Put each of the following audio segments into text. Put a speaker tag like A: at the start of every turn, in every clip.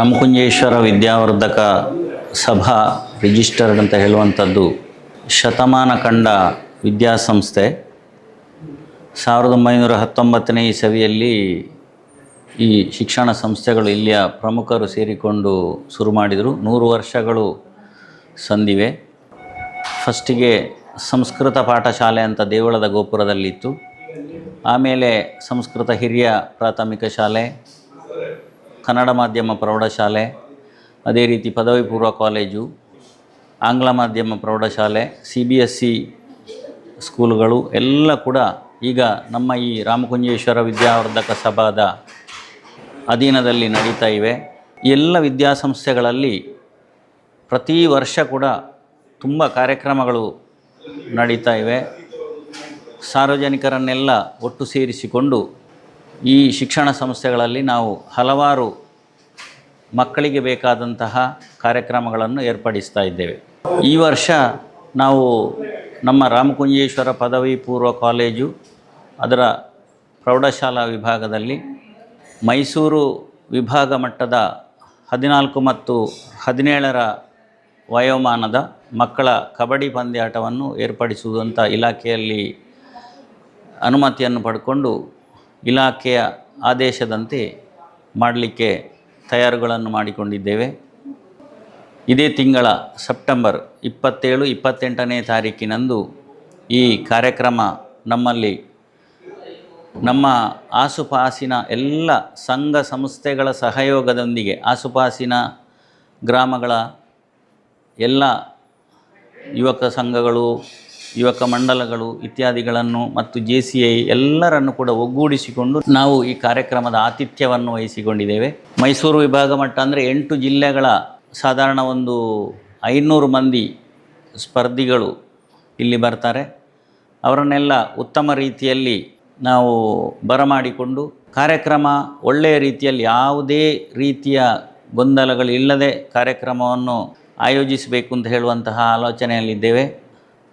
A: ರಾಮಕುಂಜೇಶ್ವರ ವಿದ್ಯಾವರ್ಧಕ ಸಭಾ ರಿಜಿಸ್ಟರ್ಡ್ ಅಂತ ಹೇಳುವಂಥದ್ದು ಶತಮಾನ ಕಂಡ ವಿದ್ಯಾಸಂಸ್ಥೆ. ಸಾವಿರದ ಒಂಬೈನೂರ ಹತ್ತೊಂಬತ್ತನೇ ಇಸವಿಯಲ್ಲಿ ಈ ಶಿಕ್ಷಣ ಸಂಸ್ಥೆಗಳು ಇಲ್ಲಿಯ ಪ್ರಮುಖರು ಸೇರಿಕೊಂಡು ಶುರು ಮಾಡಿದರು. ನೂರು ವರ್ಷಗಳು ಸಂದಿವೆ. ಫಸ್ಟಿಗೆ ಸಂಸ್ಕೃತ ಪಾಠಶಾಲೆ ಅಂತ ದೇವಳದ ಗೋಪುರದಲ್ಲಿತ್ತು. ಆಮೇಲೆ ಸಂಸ್ಕೃತ ಹಿರಿಯ ಪ್ರಾಥಮಿಕ ಶಾಲೆ ಕನ್ನಡ ಮಾಧ್ಯಮ ಪ್ರೌಢಶಾಲೆ, ಅದೇ ರೀತಿ ಪದವಿ ಪೂರ್ವ ಕಾಲೇಜು, ಆಂಗ್ಲ ಮಾಧ್ಯಮ ಪ್ರೌಢಶಾಲೆ, ಸಿ ಬಿ ಎಸ್ ಸಿ ಸ್ಕೂಲುಗಳು ಎಲ್ಲ ಕೂಡ ಈಗ ನಮ್ಮ ಈ ರಾಮಕುಂಜೇಶ್ವರ ವಿದ್ಯಾವರ್ಧಕ ಸಭಾದ ಅಧೀನದಲ್ಲಿ ನಡೀತಾ ಇವೆ. ಎಲ್ಲ ವಿದ್ಯಾಸಂಸ್ಥೆಗಳಲ್ಲಿ ಪ್ರತಿ ವರ್ಷ ಕೂಡ ತುಂಬ ಕಾರ್ಯಕ್ರಮಗಳು ನಡೀತಾ ಇವೆ. ಸಾರ್ವಜನಿಕರನ್ನೆಲ್ಲ ಒಟ್ಟು ಸೇರಿಸಿಕೊಂಡು ಈ ಶಿಕ್ಷಣ ಸಂಸ್ಥೆಗಳಲ್ಲಿ ನಾವು ಹಲವಾರು ಮಕ್ಕಳಿಗೆ ಬೇಕಾದಂತಹ ಕಾರ್ಯಕ್ರಮಗಳನ್ನು ಏರ್ಪಡಿಸ್ತಾ ಇದ್ದೇವೆ. ಈ ವರ್ಷ ನಾವು ನಮ್ಮ ರಾಮಕುಂಜೇಶ್ವರ ಪದವಿ ಪೂರ್ವ ಕಾಲೇಜು ಅದರ ಪ್ರೌಢಶಾಲಾ ವಿಭಾಗದಲ್ಲಿ ಮೈಸೂರು ವಿಭಾಗ ಮಟ್ಟದ ಹದಿನಾಲ್ಕು ಮತ್ತು ಹದಿನೇಳರ ವಯೋಮಾನದ ಮಕ್ಕಳ ಕಬಡ್ಡಿ ಪಂದ್ಯಾಟವನ್ನು ಏರ್ಪಡಿಸುವುದಂಥ ಇಲಾಖೆಯಲ್ಲಿ ಅನುಮತಿಯನ್ನು ಪಡ್ಕೊಂಡು ಇಲಾಖೆಯ ಆದೇಶದಂತೆ ಮಾಡಲಿಕ್ಕೆ ತಯಾರುಗಳನ್ನು ಮಾಡಿಕೊಂಡಿದ್ದೇವೆ. ಇದೇ ತಿಂಗಳ ಸೆಪ್ಟೆಂಬರ್ ಇಪ್ಪತ್ತೇಳು, ಇಪ್ಪತ್ತೆಂಟನೇ ತಾರೀಕಿನಂದು ಈ ಕಾರ್ಯಕ್ರಮ ನಮ್ಮಲ್ಲಿ ನಮ್ಮ ಆಸುಪಾಸಿನ ಎಲ್ಲ ಸಂಘ ಸಂಸ್ಥೆಗಳ ಸಹಯೋಗದೊಂದಿಗೆ ಆಸುಪಾಸಿನ ಗ್ರಾಮಗಳ ಎಲ್ಲ ಯುವಕ ಸಂಘಗಳು ಯುವಕ ಮಂಡಲಗಳು ಇತ್ಯಾದಿಗಳನ್ನು ಮತ್ತು ಜೆ ಸಿ ಐ ಎಲ್ಲರನ್ನು ಕೂಡ ಒಗ್ಗೂಡಿಸಿಕೊಂಡು ನಾವು ಈ ಕಾರ್ಯಕ್ರಮದ ಆತಿಥ್ಯವನ್ನು ವಹಿಸಿಕೊಂಡಿದ್ದೇವೆ. ಮೈಸೂರು ವಿಭಾಗ ಮಟ್ಟ ಅಂದರೆ ಎಂಟು ಜಿಲ್ಲೆಗಳ ಸಾಧಾರಣ ಒಂದು ಐನೂರು ಮಂದಿ ಸ್ಪರ್ಧಿಗಳು ಇಲ್ಲಿ ಬರ್ತಾರೆ. ಅವರನ್ನೆಲ್ಲ ಉತ್ತಮ ರೀತಿಯಲ್ಲಿ ನಾವು ಬರಮಾಡಿಕೊಂಡು ಕಾರ್ಯಕ್ರಮ ಒಳ್ಳೆಯ ರೀತಿಯಲ್ಲಿ ಯಾವುದೇ ರೀತಿಯ ಗೊಂದಲಗಳಿಲ್ಲದೆ ಕಾರ್ಯಕ್ರಮವನ್ನು ಆಯೋಜಿಸಬೇಕು ಅಂತ ಹೇಳುವಂತಹ ಆಲೋಚನೆಯಲ್ಲಿದ್ದೇವೆ.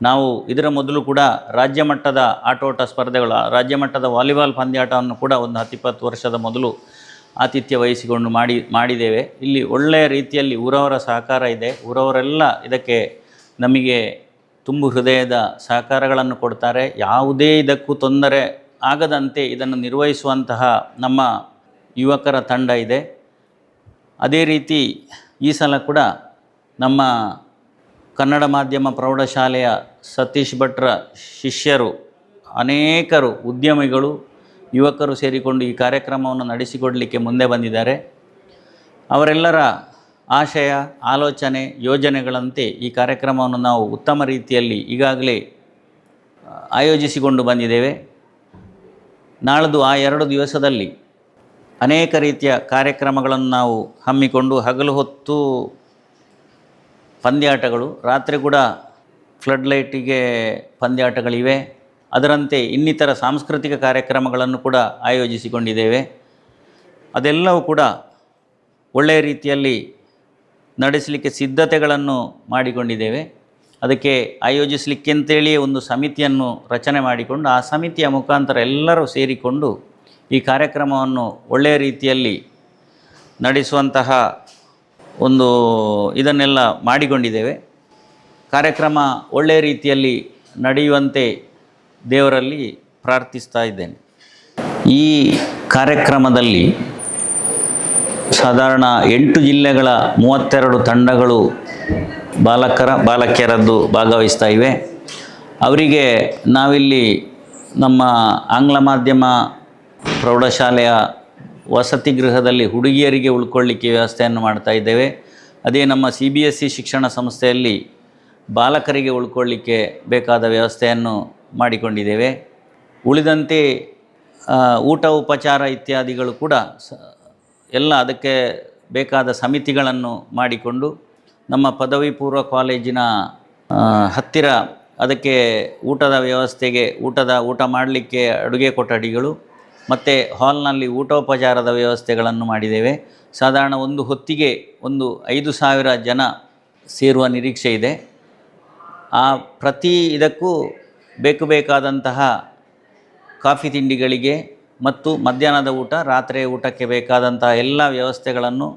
A: ನಾವು ಇದರ ಮೊದಲು ಕೂಡ ರಾಜ್ಯ ಮಟ್ಟದ ಆಟೋಟ ಸ್ಪರ್ಧೆಗಳು, ರಾಜ್ಯ ಮಟ್ಟದ ವಾಲಿಬಾಲ್ ಪಂದ್ಯಾಟವನ್ನು ಕೂಡ ಒಂದು ಹತ್ತಿಪ್ಪತ್ತು ವರ್ಷದ ಮೊದಲು ಆತಿಥ್ಯ ವಹಿಸಿಕೊಂಡು ಮಾಡಿ, ಮಾಡಿದ್ದೇವೆ. ಇಲ್ಲಿ ಒಳ್ಳೆಯ ರೀತಿಯಲ್ಲಿ ಊರವರ ಸಹಕಾರ ಇದೆ. ಊರವರೆಲ್ಲ ಇದಕ್ಕೆ ನಮಗೆ ತುಂಬು ಹೃದಯದ ಸಹಕಾರಗಳನ್ನು ಕೊಡ್ತಾರೆ. ಯಾವುದೇ ಇದಕ್ಕೂ ತೊಂದರೆ ಆಗದಂತೆ ಇದನ್ನು ನಿರ್ವಹಿಸುವಂತಹ ನಮ್ಮ ಯುವಕರ ತಂಡ ಇದೆ. ಅದೇ ರೀತಿ ಈ ಸಲ ಕೂಡ ನಮ್ಮ ಕನ್ನಡ ಮಾಧ್ಯಮ ಪ್ರೌಢಶಾಲೆಯ ಸತೀಶ್ ಭಟ್ರ ಶಿಷ್ಯರು, ಅನೇಕರು ಉದ್ಯಮಿಗಳು, ಯುವಕರು ಸೇರಿಕೊಂಡು ಈ ಕಾರ್ಯಕ್ರಮವನ್ನು ನಡೆಸಿಕೊಡಲಿಕ್ಕೆ ಮುಂದೆ ಬಂದಿದ್ದಾರೆ. ಅವರೆಲ್ಲರ ಆಶಯ, ಆಲೋಚನೆ, ಯೋಜನೆಗಳಂತೆ ಈ ಕಾರ್ಯಕ್ರಮವನ್ನು ನಾವು ಉತ್ತಮ ರೀತಿಯಲ್ಲಿ ಈಗಾಗಲೇ ಆಯೋಜಿಸಿಕೊಂಡು ಬಂದಿದ್ದೇವೆ. ನಾಳ್ದು ಆ ಎರಡು ದಿವಸದಲ್ಲಿ ಅನೇಕ ರೀತಿಯ ಕಾರ್ಯಕ್ರಮಗಳನ್ನು ನಾವು ಹಮ್ಮಿಕೊಂಡು ಹಗಲು ಹೊತ್ತು ಪಂದ್ಯಾಟಗಳು. ರಾತ್ರಿ ಕೂಡ ಫ್ಲಡ್ ಲೈಟಿಗೆ ಪಂದ್ಯಾಟಗಳಿವೆ. ಅದರಂತೆ ಇನ್ನಿತರ ಸಾಂಸ್ಕೃತಿಕ ಕಾರ್ಯಕ್ರಮಗಳನ್ನು ಕೂಡ ಆಯೋಜಿಸಿಕೊಂಡಿದ್ದೇವೆ. ಅದೆಲ್ಲವೂ ಕೂಡ ಒಳ್ಳೆಯ ರೀತಿಯಲ್ಲಿ ನಡೆಸಲಿಕ್ಕೆ ಸಿದ್ಧತೆಗಳನ್ನು ಮಾಡಿಕೊಂಡಿದ್ದೇವೆ. ಅದಕ್ಕೆ ಆಯೋಜಿಸಲಿಕ್ಕೆ ಅಂತೇಳಿಯೇ ಒಂದು ಸಮಿತಿಯನ್ನು ರಚನೆ ಮಾಡಿಕೊಂಡು, ಆ ಸಮಿತಿಯ ಮುಖಾಂತರ ಎಲ್ಲರೂ ಸೇರಿಕೊಂಡು ಈ ಕಾರ್ಯಕ್ರಮವನ್ನು ಒಳ್ಳೆಯ ರೀತಿಯಲ್ಲಿ ನಡೆಸುವಂತಹ ಒಂದು ಇದನ್ನೆಲ್ಲ ಮಾಡಿಕೊಂಡಿದ್ದೇವೆ. ಕಾರ್ಯಕ್ರಮ ಒಳ್ಳೆಯ ರೀತಿಯಲ್ಲಿ ನಡೆಯುವಂತೆ ದೇವರಲ್ಲಿ ಪ್ರಾರ್ಥಿಸ್ತಾ ಇದ್ದೇನೆ. ಈ ಕಾರ್ಯಕ್ರಮದಲ್ಲಿ ಸಾಧಾರಣ ಎಂಟು ಜಿಲ್ಲೆಗಳ ಮೂವತ್ತೆರಡು ತಂಡಗಳು ಬಾಲಕರ, ಬಾಲಕಿಯರದ್ದು ಭಾಗವಹಿಸ್ತಾ ಇವೆ. ಅವರಿಗೆ ನಾವಿಲ್ಲಿ ನಮ್ಮ ಆಂಗ್ಲ ಮಾಧ್ಯಮ ಪ್ರೌಢಶಾಲೆಯ ವಸತಿ ಗೃಹದಲ್ಲಿ ಹುಡುಗಿಯರಿಗೆ ಉಳ್ಕೊಳ್ಳಿಕ್ಕೆ ವ್ಯವಸ್ಥೆಯನ್ನು ಮಾಡ್ತಾ ಇದ್ದೇವೆ. ಅದೇ ನಮ್ಮ ಸಿ ಬಿ ಎಸ್ ಸಿ ಶಿಕ್ಷಣ ಸಂಸ್ಥೆಯಲ್ಲಿ ಬಾಲಕರಿಗೆ ಉಳ್ಕೊಳ್ಳಿಕ್ಕೆ ಬೇಕಾದ ವ್ಯವಸ್ಥೆಯನ್ನು ಮಾಡಿಕೊಂಡಿದ್ದೇವೆ. ಉಳಿದಂತೆ ಊಟ ಉಪಚಾರ ಇತ್ಯಾದಿಗಳು ಕೂಡ ಎಲ್ಲ ಅದಕ್ಕೆ ಬೇಕಾದ ಸಮಿತಿಗಳನ್ನು ಮಾಡಿಕೊಂಡು ನಮ್ಮ ಪದವಿ ಪೂರ್ವ ಕಾಲೇಜಿನ ಹತ್ತಿರ ಅದಕ್ಕೆ ಊಟದ ವ್ಯವಸ್ಥೆಗೆ, ಊಟದ ಊಟ ಮಾಡಲಿಕ್ಕೆ ಅಡುಗೆ ಕೊಠಡಿಗಳು ಮತ್ತು ಹಾಲ್ನಲ್ಲಿ ಊಟೋಪಚಾರದ ವ್ಯವಸ್ಥೆಗಳನ್ನು ಮಾಡಿದ್ದೇವೆ. ಸಾಧಾರಣ ಒಂದು ಹೊತ್ತಿಗೆ ಒಂದು ಐದು ಸಾವಿರ ಜನ ಸೇರುವ ನಿರೀಕ್ಷೆ ಇದೆ. ಆ ಪ್ರತಿ ಇದಕ್ಕೂ ಬೇಕು ಬೇಕಾದಂತಹ ಕಾಫಿ ತಿಂಡಿಗಳಿಗೆ ಮತ್ತು ಮಧ್ಯಾಹ್ನದ ಊಟ ರಾತ್ರಿ ಊಟಕ್ಕೆ ಬೇಕಾದಂತಹ ಎಲ್ಲ ವ್ಯವಸ್ಥೆಗಳನ್ನು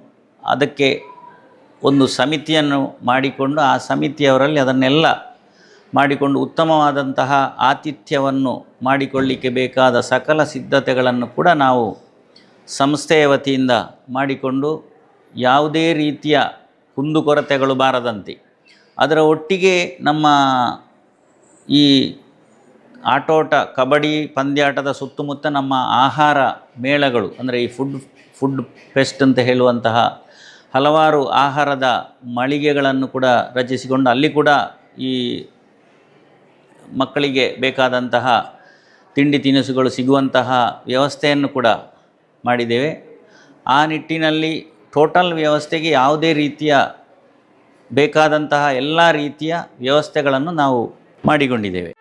A: ಅದಕ್ಕೆ ಒಂದು ಸಮಿತಿಯನ್ನು ಮಾಡಿಕೊಂಡು ಆ ಸಮಿತಿಯವರಲ್ಲಿ ಅದನ್ನೆಲ್ಲ ಮಾಡಿಕೊಂಡು ಉತ್ತಮವಾದಂತಹ ಆತಿಥ್ಯವನ್ನು ಮಾಡಿಕೊಳ್ಳಿಕ್ಕೆ ಬೇಕಾದ ಸಕಲ ಸಿದ್ಧತೆಗಳನ್ನು ಕೂಡ ನಾವು ಸಂಸ್ಥೆಯ ವತಿಯಿಂದ ಮಾಡಿಕೊಂಡು ಯಾವುದೇ ರೀತಿಯ ಕುಂದುಕೊರತೆಗಳು ಬಾರದಂತೆ. ಅದರ ಒಟ್ಟಿಗೆ ನಮ್ಮ ಈ ಆಟೋಟ, ಕಬಡ್ಡಿ, ಪಂದ್ಯಾಟದ ಸುತ್ತಮುತ್ತ ನಮ್ಮ ಆಹಾರ ಮೇಳಗಳು, ಅಂದರೆ ಈ ಫುಡ್ ಫುಡ್ ಫೆಸ್ಟ್ ಅಂತ ಹೇಳುವಂತಹ ಹಲವಾರು ಆಹಾರದ ಮಳಿಗೆಗಳನ್ನು ಕೂಡ ರಚಿಸಿಕೊಂಡು ಅಲ್ಲಿ ಕೂಡ ಈ ಮಕ್ಕಳಿಗೆ ಬೇಕಾದಂತಹ ತಿಂಡಿ ತಿನಿಸುಗಳು ಸಿಗುವಂತಹ ವ್ಯವಸ್ಥೆಯನ್ನು ಕೂಡ ಮಾಡಿದ್ದೇವೆ. ಆ ನಿಟ್ಟಿನಲ್ಲಿ ಟೋಟಲ್ ವ್ಯವಸ್ಥೆಗೆ ಯಾವುದೇ ರೀತಿಯ ಬೇಕಾದಂತಹ ಎಲ್ಲ ರೀತಿಯ ವ್ಯವಸ್ಥೆಗಳನ್ನು ನಾವು ಮಾಡಿಕೊಂಡಿದ್ದೇವೆ.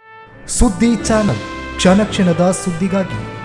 B: ಸುದ್ದಿ ಚಾನಲ್ ಕ್ಷಣ ಕ್ಷಣದ ಸುದ್ದಿಗಾಗಿ